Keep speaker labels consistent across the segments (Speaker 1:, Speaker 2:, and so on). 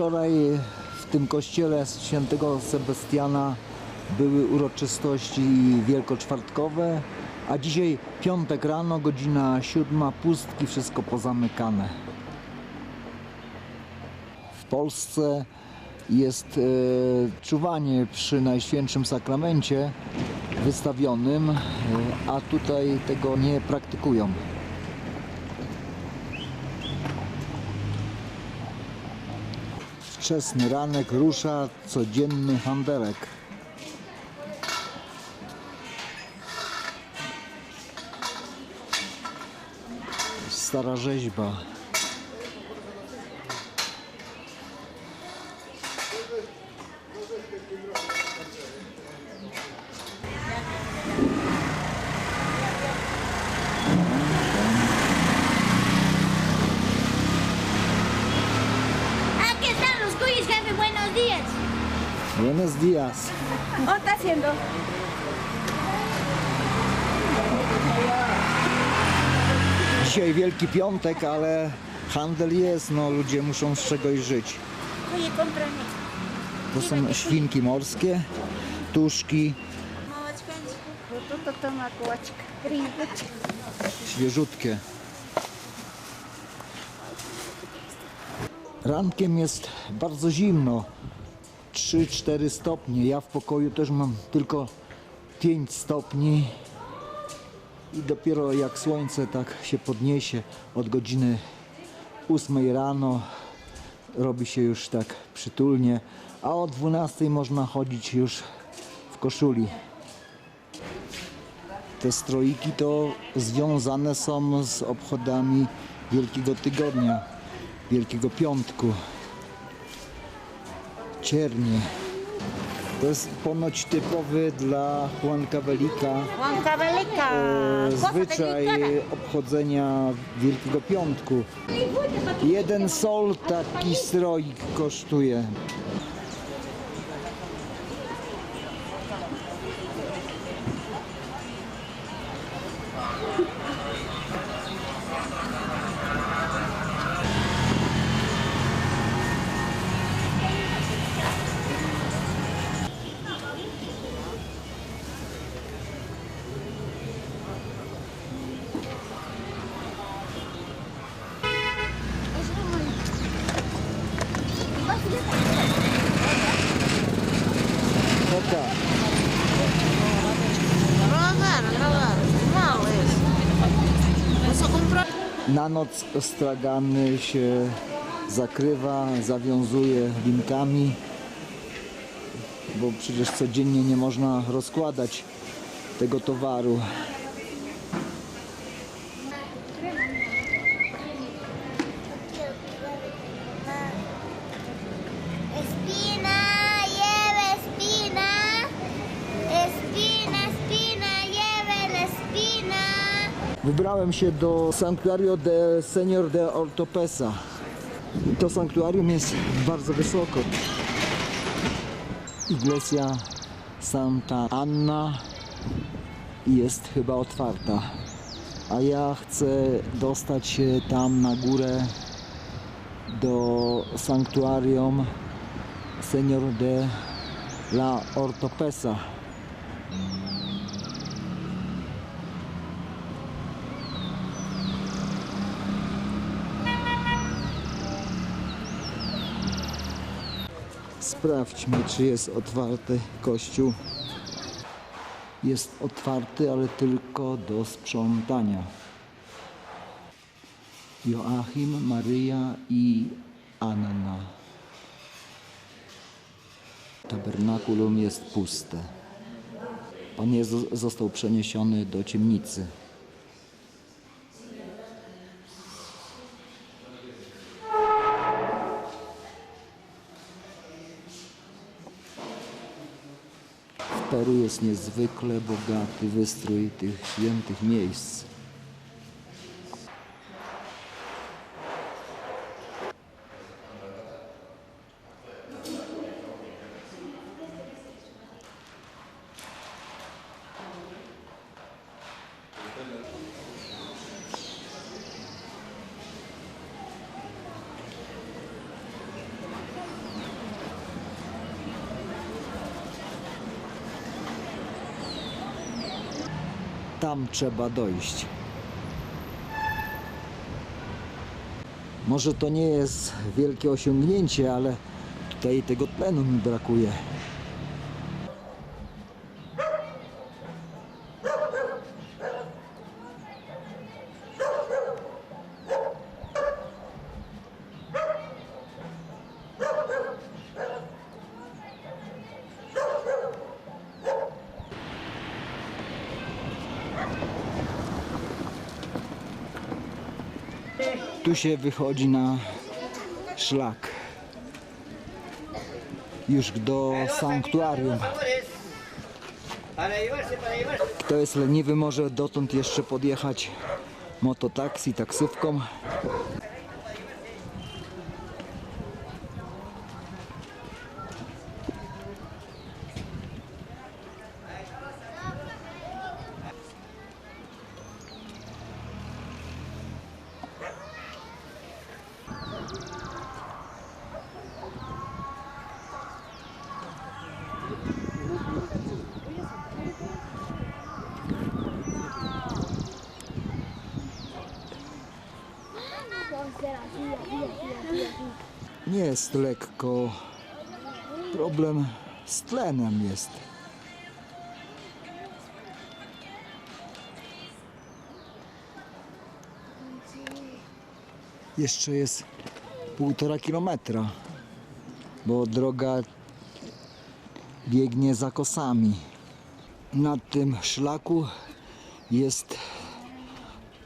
Speaker 1: Wczoraj w tym kościele świętego Sebastiana były uroczystości wielkoczwartkowe, a dzisiaj piątek rano, godzina siódma, pustki, wszystko pozamykane. W Polsce jest e, czuwanie przy Najświętszym Sakramencie wystawionym, e, a tutaj tego nie praktykują. Wczesny ranek rusza codzienny handelek. Stara rzeźba.
Speaker 2: ¿Cómo está haciendo?
Speaker 1: Dzisiaj Wielki Piątek, ale handel jest, no ludzie muszą z czegoś żyć. To są świnki morskie, tuszki, świeżutkie. Rankiem jest bardzo zimno. 3-4 stopnie. Ja w pokoju też mam tylko 5 stopni. I dopiero jak słońce tak się podniesie od godziny 8 rano robi się już tak przytulnie, a o 12 można chodzić już w koszuli. Te stroiki to związane są z obchodami Wielkiego Tygodnia, Wielkiego Piątku. Ciernie. To jest ponoć typowy dla
Speaker 2: Juan Cabelica.
Speaker 1: e, zwyczaj obchodzenia Wielkiego Piątku. Jeden sol taki stroik kosztuje. Na noc stragany się zakrywa, zawiązuje linkami, bo przecież codziennie nie można rozkładać tego towaru. Wybrałem się do Sanctuario de Señor de Ortopesa. To sanktuarium jest bardzo wysoko. Iglesia Santa Anna jest chyba otwarta. A ja chcę dostać się tam na górę do sanktuarium Señor de la Ortopesa. Sprawdźmy, czy jest otwarty kościół. Jest otwarty, ale tylko do sprzątania. Joachim, Maryja i Anna. Tabernakulum jest puste. Pan Jezus został przeniesiony do ciemnicy. Jest niezwykle bogaty wystrój tych świętych miejsc. Tam trzeba dojść. Może to nie jest wielkie osiągnięcie, ale tutaj tego tlenu mi brakuje. Tu się wychodzi na szlak. Już do sanktuarium. Kto jest leniwy, może dotąd jeszcze podjechać mototaksi, taksówką. Nie jest lekko. Problem z tlenem jest. Jeszcze jest półtora kilometra, bo droga biegnie za kosami. Na tym szlaku jest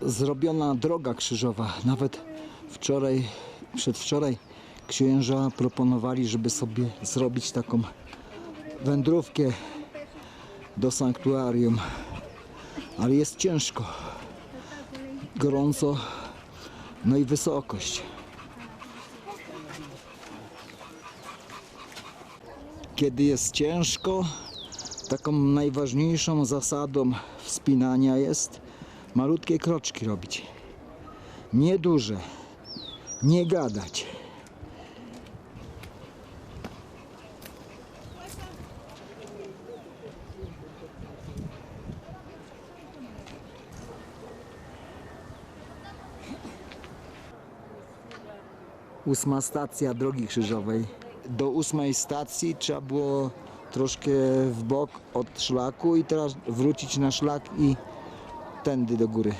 Speaker 1: zrobiona droga krzyżowa. Nawet wczoraj, przedwczoraj księża proponowali, żeby sobie zrobić taką wędrówkę do sanktuarium. Ale jest ciężko, gorąco, no i wysokość. Kiedy jest ciężko, taką najważniejszą zasadą wspinania jest malutkie kroczki robić. Nieduże. Nie gadać. Ósma stacja drogi krzyżowej. Do ósmej stacji trzeba było troszkę w bok od szlaku i teraz wrócić na szlak i tędy do góry.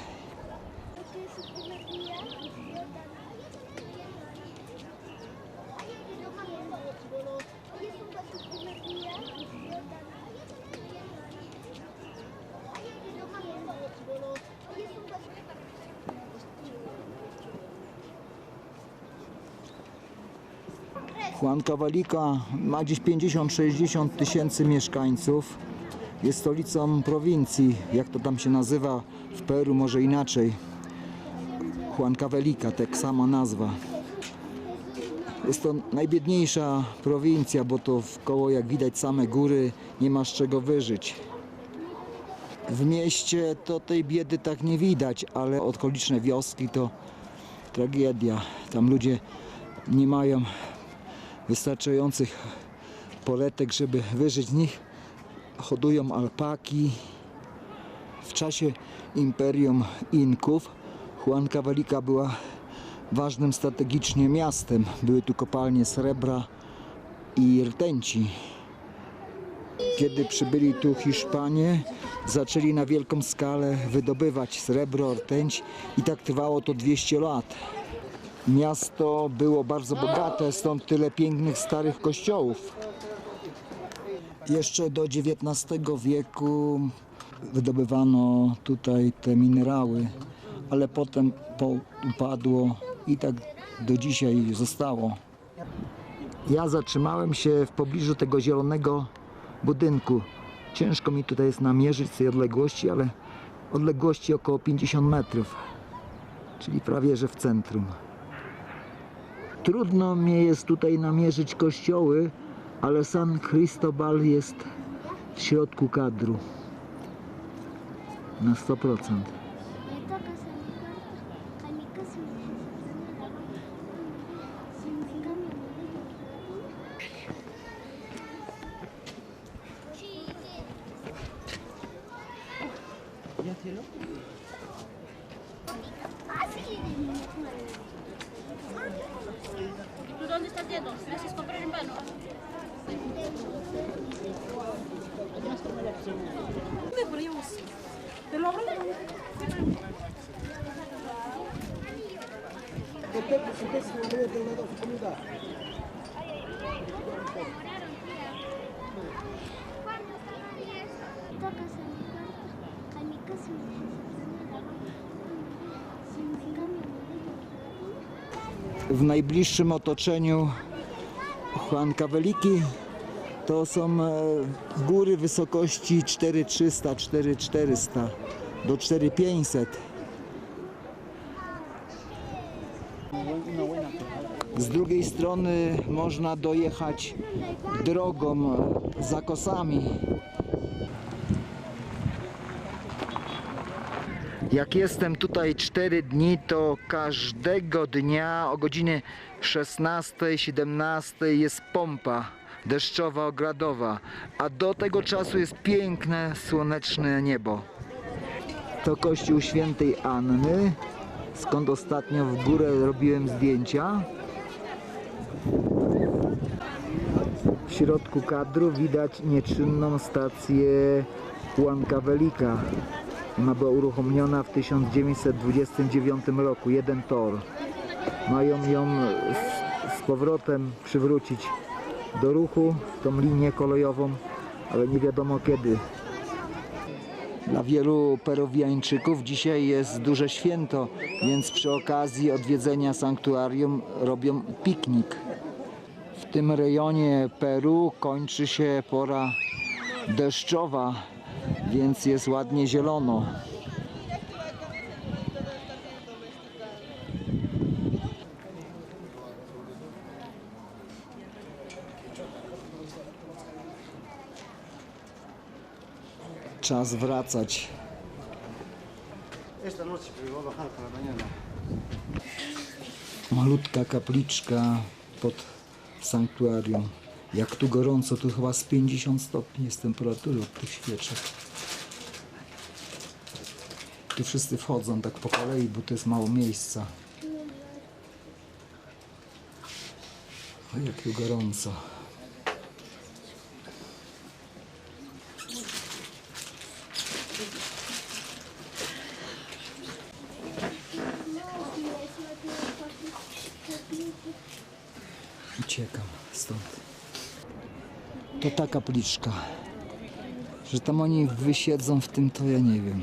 Speaker 1: Juan Kawalika ma gdzieś 50-60 tysięcy mieszkańców. Jest stolicą prowincji, jak to tam się nazywa w Peru, może inaczej. Juan Kawalika, tak sama nazwa. Jest to najbiedniejsza prowincja, bo to w koło, jak widać, same góry, nie ma z czego wyżyć. W mieście to tej biedy tak nie widać, ale okoliczne wioski to tragedia. Tam ludzie nie mają wystarczających poletek, żeby wyżyć z nich. Hodują alpaki. W czasie imperium Inków Juan Kawalika była ważnym strategicznie miastem. Były tu kopalnie srebra i rtęci. Kiedy przybyli tu Hiszpanie, zaczęli na wielką skalę wydobywać srebro, rtęć i tak trwało to 200 lat. Miasto było bardzo bogate, stąd tyle pięknych starych kościołów. Jeszcze do XIX wieku wydobywano tutaj te minerały, ale potem po- upadło i tak do dzisiaj zostało. Ja zatrzymałem się w pobliżu tego zielonego budynku. Ciężko mi tutaj jest namierzyć tej odległości, ale odległości około 50 metrów, czyli prawie że w centrum. Trudno mi jest tutaj namierzyć kościoły, ale San Cristobal jest w środku kadru. Na 100%.
Speaker 3: dedos, me haces comprar en vano.
Speaker 4: ¿Dónde ponemos? ¿Te lo abro? Doctor, presentese en medio de un lado comunidad. Tocas a mi cuarto, a mi casa me
Speaker 1: W najbliższym otoczeniu Huancaveliki to są e, góry wysokości 4300, 4400 do 4500. Z drugiej strony można dojechać drogą za kosami. Jak jestem tutaj 4 dni, to każdego dnia o godzinie 16-17 jest pompa deszczowa, ogradowa, a do tego czasu jest piękne, słoneczne niebo. To kościół świętej Anny, skąd ostatnio w górę robiłem zdjęcia. W środku kadru widać nieczynną stację Huancavelica. Ona była uruchomiona w 1929 roku, jeden tor. Mają ją z, z powrotem przywrócić do ruchu, tą linię kolejową, ale nie wiadomo kiedy. Dla wielu peruwiańczyków dzisiaj jest duże święto, więc przy okazji odwiedzenia sanktuarium robią piknik. W tym rejonie Peru kończy się pora deszczowa, więc jest ładnie zielono. Czas wracać. Malutka kapliczka pod sanktuarium. Jak tu gorąco, tu chyba z 50 stopni jest temperatura od tych świeczek. Tu wszyscy wchodzą tak po kolei, bo to jest mało miejsca. O, jak tu gorąco. Uciekam stąd. To ta kapliczka. Że tam oni wysiedzą w tym, to ja nie wiem.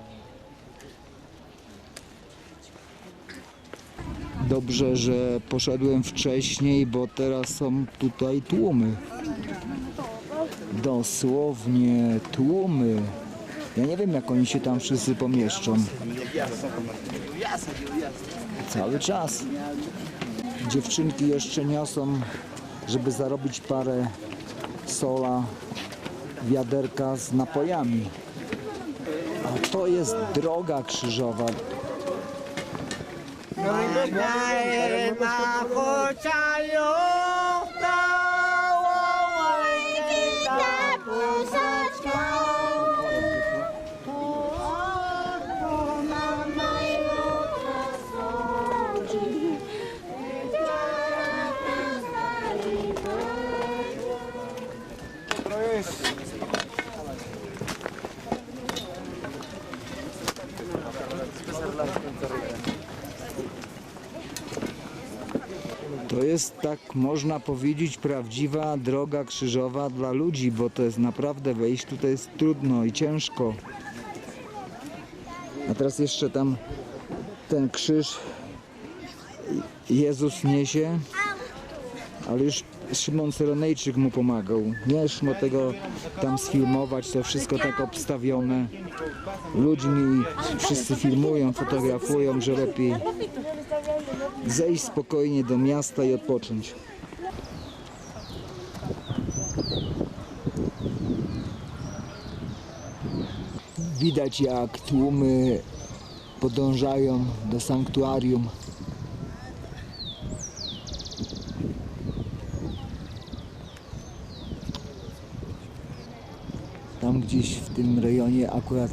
Speaker 1: Dobrze, że poszedłem wcześniej, bo teraz są tutaj tłumy. Dosłownie tłumy. Ja nie wiem, jak oni się tam wszyscy pomieszczą. Cały czas. Dziewczynki jeszcze niosą, żeby zarobić parę sola, wiaderka z napojami. A to jest droga krzyżowa. Good my poor child. Jest tak można powiedzieć prawdziwa droga krzyżowa dla ludzi, bo to jest naprawdę wejść tutaj jest trudno i ciężko. A teraz jeszcze tam ten krzyż Jezus niesie, ale już Szymon Seronejczyk mu pomagał. Nie szmo tego tam sfilmować, to wszystko tak obstawione. Ludźmi wszyscy filmują, fotografują, że lepiej zejść spokojnie do miasta i odpocząć. Widać jak tłumy podążają do sanktuarium. Gdzieś w tym rejonie akurat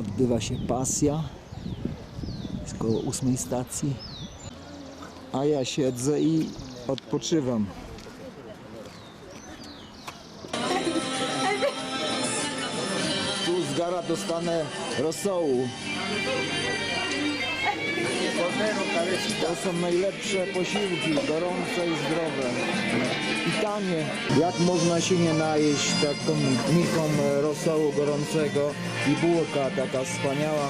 Speaker 1: odbywa się pasja. Jest koło ósmej stacji. A ja siedzę i odpoczywam. Tu z gara dostanę rosołu. To są najlepsze posiłki, gorące i zdrowe. I tanie. Jak można się nie najeść taką michą rosołu gorącego i bułka taka wspaniała.